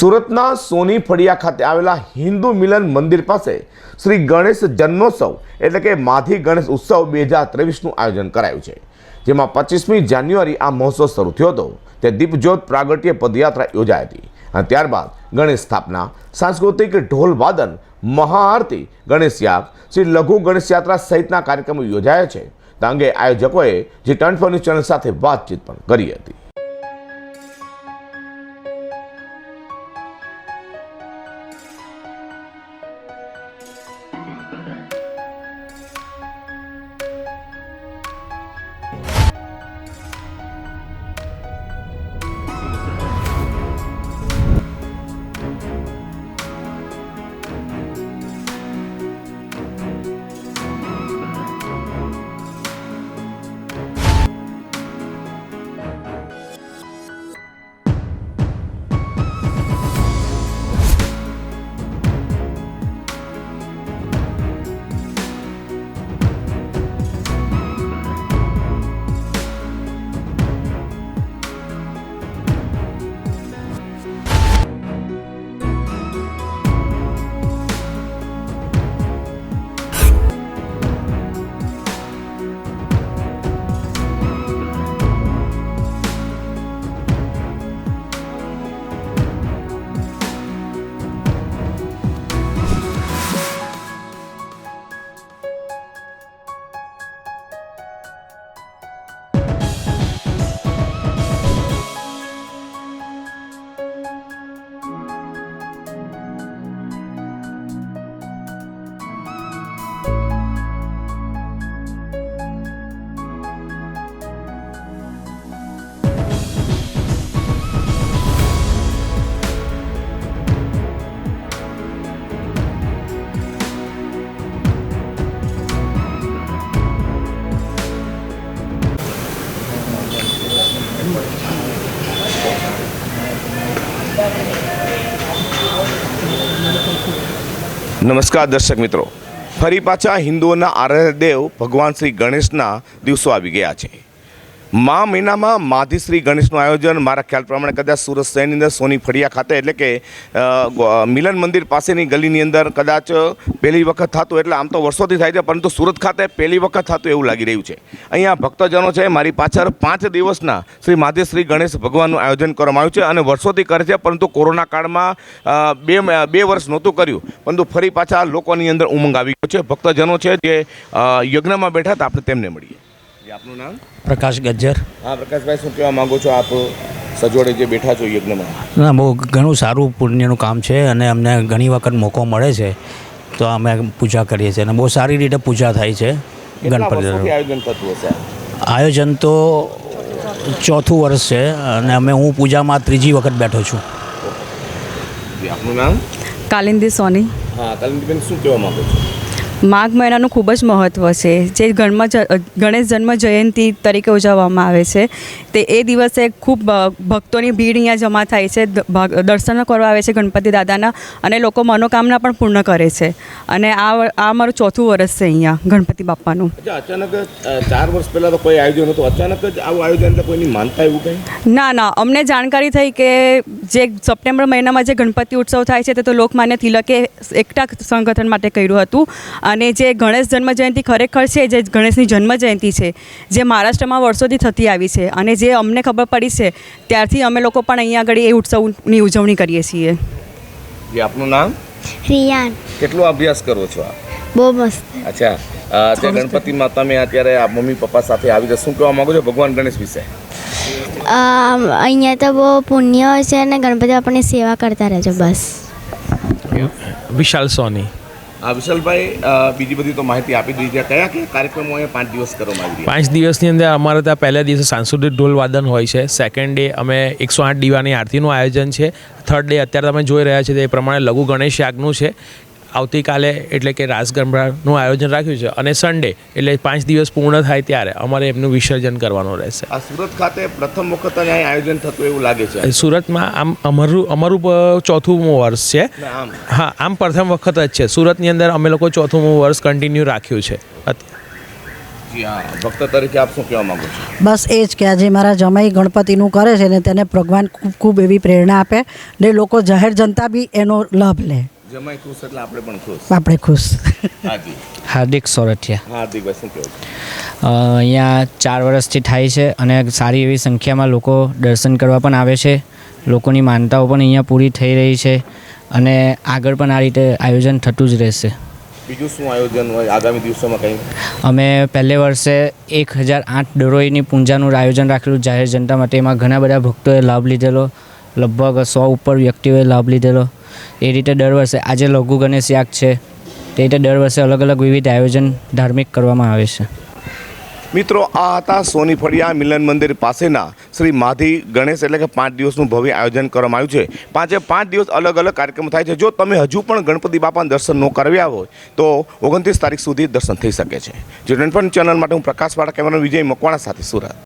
સુરતના સોની ફળિયા ખાતે આવેલા હિન્દુ મિલન મંદિર પાસે શ્રી ગણેશ જન્મોત્સવ એટલે કે માધી ગણેશ ઉત્સવ બે હજાર ત્રેવીસનું આયોજન કરાયું છે. જેમાં પચીસમી જાન્યુઆરી આ મહોત્સવ શરૂ થયો હતો. તે દીપજ્યોત પ્રાગટ્ય પદયાત્રા યોજાઈ હતી અને ત્યારબાદ ગણેશ સ્થાપના, સાંસ્કૃતિક ઢોલ વાદન, મહાઆરતી, ગણેશ યાગ, શ્રી લઘુ ગણેશ યાત્રા સહિતના કાર્યક્રમો યોજાયા છે. તે અંગે આયોજકોએ જે ટર્ન ફોર ચેનલ સાથે વાતચીત પણ કરી હતી. નમસ્કાર દર્શક મિત્રો. ફરી પાછા હિન્દુઓના આરાધ્ય દેવ ભગવાન શ્રી ગણેશના દિવસો આવી ગયા છે. મા મહિનામાં માધીશ્રી ગણેશનું આયોજન. મારા ખ્યાલ પ્રમાણે કદાચ સુરત શહેરની અંદર સોની ફળિયા ખાતે, એટલે કે મિલન મંદિર પાસેની ગલીની અંદર કદાચ પહેલી વખત થતું, એટલે આમ તો વર્ષોથી થાય છે, પરંતુ સુરત ખાતે પહેલી વખત થતું એવું લાગી રહ્યું છે. અહીંયા ભક્તજનો છે, મારી પાછળ પાંચ દિવસના શ્રી માધીશ્રી ગણેશ ભગવાનનું આયોજન કરવામાં આવ્યું છે અને વર્ષોથી કરે છે, પરંતુ કોરોના કાળમાં બે બે વર્ષ નહોતું કર્યું, પરંતુ ફરી પાછા લોકોની અંદર ઉમંગ આવી ગયો છે. ભક્તજનો છે જે યજ્ઞમાં બેઠા હતા, આપણે તેમને મળીએ. આપનું નામ? પ્રકાશ ગજ્જર. હા પ્રકાશભાઈ શું કહેવા માગો છો આપ સજોડે જે બેઠા છો યજ્ઞમાં? ના બહુ ઘણું સારું પુણ્યનું કામ છે અને અમને ઘણી વખત મોકો મળે છે. તો અમે પૂજા કરીએ છીએ અને બહુ સારી રીતે પૂજા થાય છે ગણપતિ આયોજન થતું હશે આયોજન તો ચોથું વર્ષ છે અને અમે હું પૂજામાં ત્રીજી વખત બેઠો છું. આપનું નામ? કાલિંદી સોની. હા કાલિંદીબેન શું કહેવા માગો છો? માઘ મહિનાનું ખૂબ જ મહત્ત્વ છે. જે ગણમાં ગણેશ જન્મ જયંતિ તરીકે ઉજવવામાં આવે છે. તે એ દિવસે ખૂબ ભક્તોની ભીડ અહીંયા જમા થાય છે. દર્શન કરવા આવે છે ગણપતિ દાદાના અને લોકો મનોકામના પણ પૂર્ણ કરે છે. અને આ આ મારું ચોથું વર્ષ છે અહીંયા ગણપતિ બાપ્પાનું અચાનક ચાર વર્ષ પહેલાં તો કોઈ આયોજન હતું. અચાનક જ આવું આયોજન કોઈની માનતા એવું કંઈ? ના ના અમને જાણકારી થઈ કે જે સપ્ટેમ્બર મહિનામાં જે ગણપતિ ઉત્સવ થાય છે તે તો લોકમાન્ય તિલકે એકતા સંગઠન માટે કર્યું હતું. અને જે ગણેશ જન્મ જયંતિ ખરેખર છે જે ગણેશની જન્મ જયંતિ છે જે મહારાષ્ટ્રમાં વર્ષોથી થતી આવી છે અને જે અમને ખબર પડી છે ત્યારથી અમે લોકો પણ અહીંયા આગળ એ ઉત્સવની ઉજવણી કરીએ છીએ. જે આપનું નામ? રિયાન કેટલો અભ્યાસ કરો છો આપ? બહુ મસ્ત. અચ્છા. ગણપતિ માતા મેં અત્યારે આ મમ્મી પપ્પા સાથે આવી રીતે શું કહેવા માગો છો ભગવાન ગણેશ વિશે? અહીંયા તો બહુ પુણ્ય હોય છે અને ગણપતિ આપણને સેવા કરતા રહેજો બસ. વિશાલ સોની. વિશાલભાઈ બીજી બધી તો માહિતી આપી દીધી કયા કયા કાર્યક્રમો અહીંયા પાંચ દિવસ કરવામાં આવી પાંચ દિવસની અંદર અમારે ત્યાં પહેલા દિવસે સાંસ્કૃતિક ઢોલ વાદન હોય છે. સેકન્ડ ડે અમે એકસો આઠ દીવાની આરતીનું આયોજન છે. થર્ડ ડે અત્યારે તમે જોઈ રહ્યા છો તે પ્રમાણે લઘુ ગણેશ યાગનું છે. આવતીકાલે એટલે કે રાસ ગરબાનું આયોજન રાખ્યું છે અને સન્ડે એટલે પાંચ દિવસ પૂર્ણ થાય ત્યારે અમારે એમનું વિસર્જન કરવાનું રહેશે. આ સુરત ખાતે પ્રથમ વખત અહીં આયોજન થતું એવું લાગે છે? સુરતમાં આમ અમારું અમારું ચોથું ચોથુંમું વર્ષ છે. હા આમ પ્રથમ વખત જ છે. સુરતની અંદર અમે લોકો ચોથુંમું વર્ષ કન્ટિન્યુ રાખ્યું છે. હા ભક્ત તરીકે આપ શું કહેવા માંગો છો? બસ એ જ કે આજે મારા જમાઈ ગણપતિનું કરે છે ને તેને ભગવાન ખૂબ ખૂબ એવી પ્રેરણા આપે ને લોકો જાહેર જનતા બી એનો લાભ લે. જમાઈ ખુશ એટલે આપણે પણ ખુશ. આપણે ખુશ. હાજી હાર્દિક સોરઠિયા. હાર્દિકભાઈ શું કહેવું અહીંયા ચાર વર્ષથી થાય છે અને સારી એવી સંખ્યામાં લોકો દર્શન કરવા પણ આવે છે. લોકોની માનતાઓ પણ અહીંયા પૂરી થઈ રહી છે અને આગળ પણ આ રીતે આયોજન થતું જ રહેશે. બીજું શું આયોજન હોય આગામી દિવસોમાં કંઈ? અમે પહેલે વર્ષે એક હજાર આઠ દરોઈની પૂજાનું આયોજન રાખેલું. જાહેર જનતા માટે એમાં ઘણા બધા ભક્તોએ લાભ લીધેલો. લગભગ સો ઉપર વ્યક્તિઓએ લાભ લીધેલો. એ રીતે દર વર્ષે આજે લઘુ ગણેશ યાગ છે. તે રીતે દર વર્ષે અલગ અલગ વિવિધ આયોજન ધાર્મિક કરવામાં આવે છે. મિત્રો, આ હતા સોની ફળિયા મિલન મંદિર પાસેના શ્રી માધી ગણેશ એટલે કે પાંચ દિવસનું ભવ્ય આયોજન કરવામાં આવ્યું છે. પાંચે પાંચ દિવસ અલગ અલગ કાર્યક્રમ થાય છે. જો તમે હજુ પણ ગણપતિ બાપાના દર્શન ન કર્યા હોય, તો ઓગણત્રીસ તારીખ સુધી દર્શન થઈ શકે છે. જે ચેનલ માટે હું પ્રકાશ વાળા વિજય મકવાણા સાથે સુરત.